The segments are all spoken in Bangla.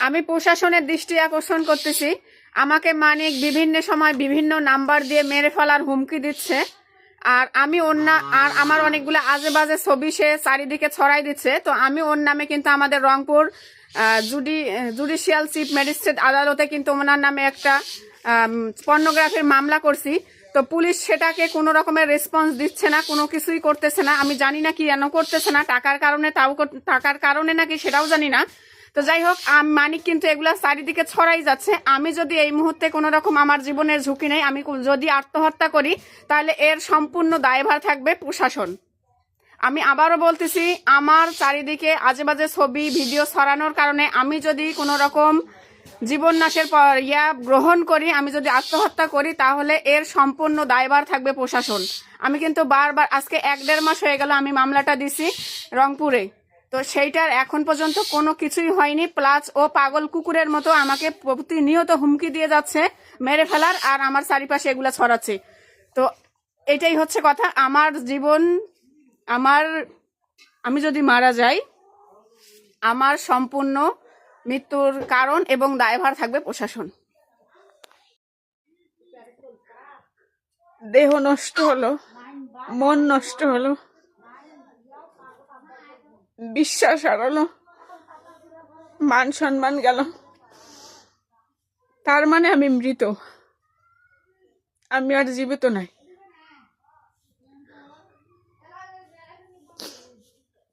আমি প্রশাসনের দৃষ্টি আকর্ষণ করতেছি। আমাকে মানিক বিভিন্ন সময় বিভিন্ন নাম্বার দিয়ে মেরে ফেলার হুমকি দিচ্ছে। আর আমি না আর আমার অনেকগুলো আজে বাজে ছবি সে চারিদিকে ছড়াই দিচ্ছে। তো আমি ওর নামে কিন্তু আমাদের রংপুর জুডি জুডিশিয়াল চিফ ম্যাজিস্ট্রেট আদালতে কিন্তু ওনার নামে একটা পর্নোগ্রাফির মামলা করছি। তো পুলিশ সেটাকে কোনো রকমের রেসপন্স দিচ্ছে না, কোনো কিছুই করতেছে না। আমি জানি না কি কেন করতেছে না। টাকার কারণে তাও কর- টাকার কারণে নাকি সেটাও জানি না। তো যাই হোক মানিক কিন্তু এগুলা চারিদিকে ছড়াই যাচ্ছে। আমি যদি এই মুহূর্তে কোনো রকম আমার জীবনের ঝুঁকি নেই, আমি যদি আত্মহত্যা করি, তাহলে এর সম্পূর্ণ দায়ভার থাকবে প্রশাসন। আমি আবারও বলতেছি, আমার চারিদিকে আজে বাজে ছবি, ভিডিও ছড়ানোর কারণে আমি যদি কোনো রকম জীবন নাশের পর ইয়া গ্রহণ করি, আমি যদি আত্মহত্যা করি, তাহলে এর সম্পূর্ণ দায়ভার থাকবে প্রশাসন। আমি কিন্তু বারবার, আজকে এক দেড় মাস হয়ে গেল, আমি মামলাটা দিছি রংপুরে। তো সেইটার এখন পর্যন্ত কোনো কিছুই হয়নি। প্লাস ও পাগল কুকুরের মতো আমাকে প্রতিনিয়ত হুমকি দিয়ে যাচ্ছে, মেরে ফেলার আর আমার চারিপাশে এগুলো ছড়াচ্ছে। তো এটাই হচ্ছে কথা। আমার জীবন, আমার, আমি যদি মারা যাই, আমার সম্পূর্ণ মৃত্যুর কারণ এবং দায়ভার থাকবে প্রশাসন। দেহ নষ্ট হলো, মন নষ্ট হলো। বিশ্বাস হারালো। মান সম্মান গেল। তার মানে আমি মৃত। আমি আর জীবিত নাই।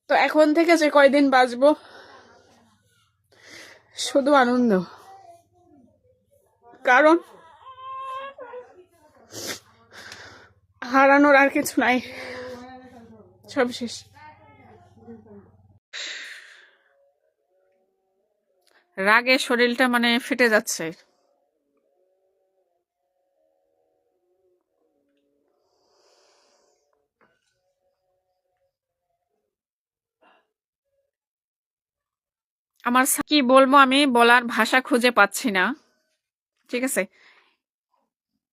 তো এখন থেকে যে কয়দিন বাঁচবো, শুধু আনন্দ। কারণ হারানোর আর কিছু নাই। সব শেষ। রাগে শরীরটা মানে ফেটে যাচ্ছে। আমার কি বলব আমি? বলার ভাষা খুঁজে পাচ্ছি না। ঠিক আছে?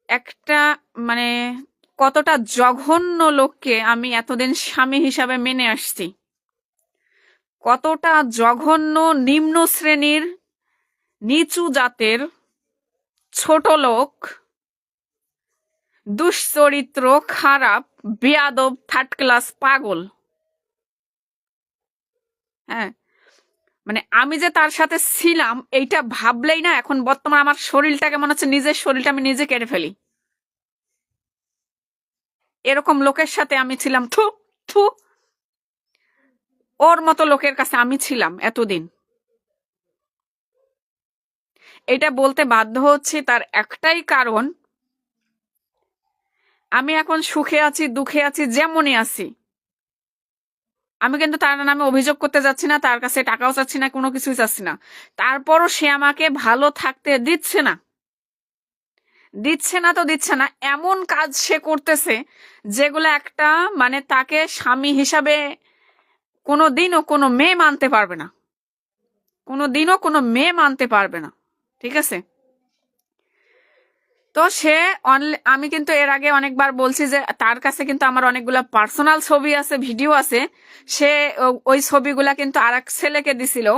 একটা মানে কতটা জঘন্য লোককে আমি এতদিন স্বামী হিসাবে মেনে আসছি। কতটা জঘন্য নিম্ন শ্রেণির নিচু জাতের ছোট লোক, দুশ্চরিত্র, খারাপ, বেয়াদব থার্ড ক্লাস পাগল। হ্যাঁ মানে আমি যে তার সাথে ছিলাম, এইটা ভাবলেই না এখন বর্তমানে আমার শরীরটাকে মনে হচ্ছে নিজের শরীরটা আমি নিজে কেটে ফেলি। এরকম লোকের সাথে আমি ছিলাম, থু থু, ওর মতো লোকের কাছে আমি ছিলাম এতদিন। এটা বলতে বাধ্য হচ্ছি তার একটাই কারণ, আমি এখন সুখে আছি, দুঃখে আছি, যেমনই আছি। আমি কিন্তু তার নামে অভিযোগ করতে যাচ্ছি না, তার কাছে টাকাও চাচ্ছি না, কোনো কিছুই চাচ্ছি না। তারপরও সে আমাকে ভালো থাকতে দিচ্ছে না। দিচ্ছে না তো দিচ্ছে না, এমন কাজ সে করতেছে যেগুলো একটা মানে তাকে স্বামী হিসাবে কোনো দিনও কোনো মেয়ে মানতে পারবে না। কোনো দিনও কোনো মেয়ে মানতে পারবে না। ঠিক আছে? তো সে আমি কিন্তু এর আগে অনেকবার বলছি যে তার কাছে কিন্তু আমার অনেকগুলা পার্সোনাল ছবি আছে ভিডিও আছে। সে ওই ছবিগুলা কিন্তু আর ছেলেকে দিছিল।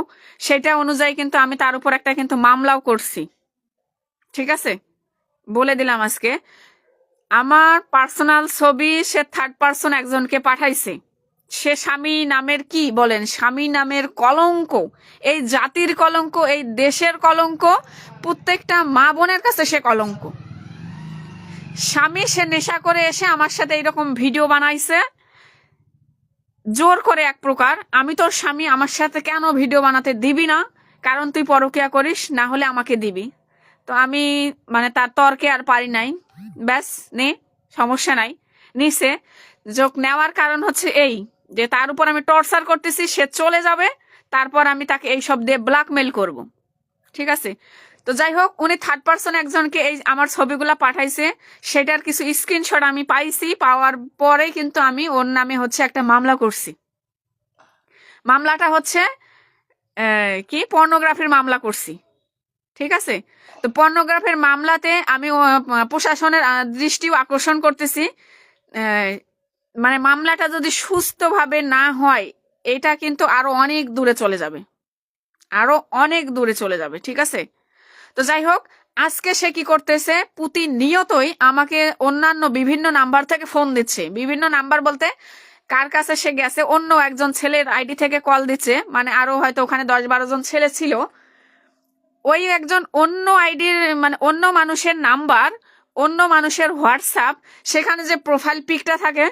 সেটা অনুযায়ী কিন্তু আমি তার উপর একটা কিন্তু মামলাও করছি। ঠিক আছে? বলে দিলাম আজকে। আমার পার্সোনাল ছবি সে থার্ড পার্সন একজনকে পাঠাইছে। সে স্বামী নামের কি বলেন? স্বামী নামের কলঙ্ক। এই জাতির কলঙ্ক, এই দেশের কলঙ্ক, প্রত্যেকটা মা বোনের কাছে সে কলঙ্ক। স্বামী সে নেশা করে এসে আমার সাথে এইরকম ভিডিও বানাইছে। জোর করে এক প্রকার, আমি তোর স্বামী, আমার সাথে কেন ভিডিও বানাতে দিবি না? কারণ তুই পরকিয়া করিস, না হলে আমাকে দিবি। তো আমি মানে তার তর্কে আর পারি নাই। ব্যাস, নে, সমস্যা নাই। নিছে। যোগ নেওয়ার কারণ হচ্ছে এই। যে তার উপর আমি টর্চার করতেছি, সে চলে যাবে, তারপর আমি তাকে এই সব দিয়ে ব্ল্যাকমেল করব। ঠিক আছে? তো যাই হোক, উনি থার্ড পার্সন একজনকে এই আমার ছবিগুলা পাঠাইছে। সেটার কিছু স্ক্রিনশট আমি পাইছি, পাওয়ার পরেই কিন্তু আমি ওর নামে হচ্ছে একটা মামলা করছি। মামলাটা হচ্ছে কি? পর্নোগ্রাফির মামলা করছি। ঠিক আছে? তো পর্নোগ্রাফির মামলাতে আমি প্রশাসনের দৃষ্টিও আকর্ষণ করতেছি। মানে মামলাটা যদি সুস্থভাবে না হয়, এটা কিন্তু আরও অনেক দূরে চলে যাবে। আরও অনেক দূরে চলে যাবে, ঠিক আছে? তো যাই হোক, আজকে সে কি করতেছে? প্রতিনিয়তই আমাকে অন্যান্য বিভিন্ন নাম্বার থেকে ফোন দিচ্ছে। বিভিন্ন নাম্বার বলতে, কার কাছে সে গেছে? অন্য একজন ছেলের আইডি থেকে কল দিচ্ছে। মানে আরও হয়তো ওখানে দশ বারো জন ছেলে ছিল। ওই একজন অন্য আইডির মানে অন্য মানুষের নাম্বার, অন্য মানুষের হোয়াটসঅ্যাপ, সেখানে যে প্রোফাইল পিকটা থাকে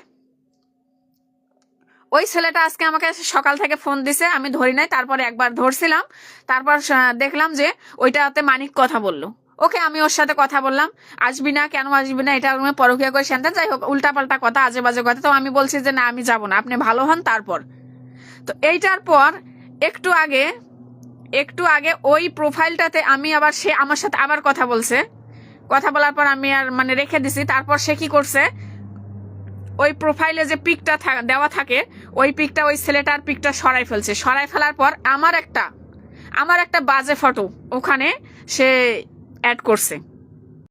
ওই ছেলেটা আজকে আমাকে সকাল থেকে ফোন দিছে, আমি ধরি নাই, তারপরে একবার ধরছিলাম। তারপর দেখলাম যে ওইটাতে মানিক কথা বলল। ওকে, আমি ওর সাথে কথা বললাম। আসবি না, কেন আসবি না, এটা পরকিয়া করে শান্তি যাই হোক, উল্টাপাল্টা কথা আজে বাজে কথা। তো আমি বলছি যে, না, আমি যাব না। আপনি ভালো হন, তারপর। তো এইটার পর একটু আগে একটু আগে ওই প্রোফাইলটাতে আমি আবার সে আমার সাথে আবার কথা বলছে। কথা বলার পর আমি আর মানে রেখে দিছি। তারপর সে কি করছে? ওই প্রোফাইলে যে পিকটা দেওয়া থাকে, ওই পিকটা ওই ছেলেটার পিকটা সরাই ফেলছে। সরাই ফেলার পর আমার একটা আমার একটা বাজে ফটো ওখানে সে অ্যাড করছে।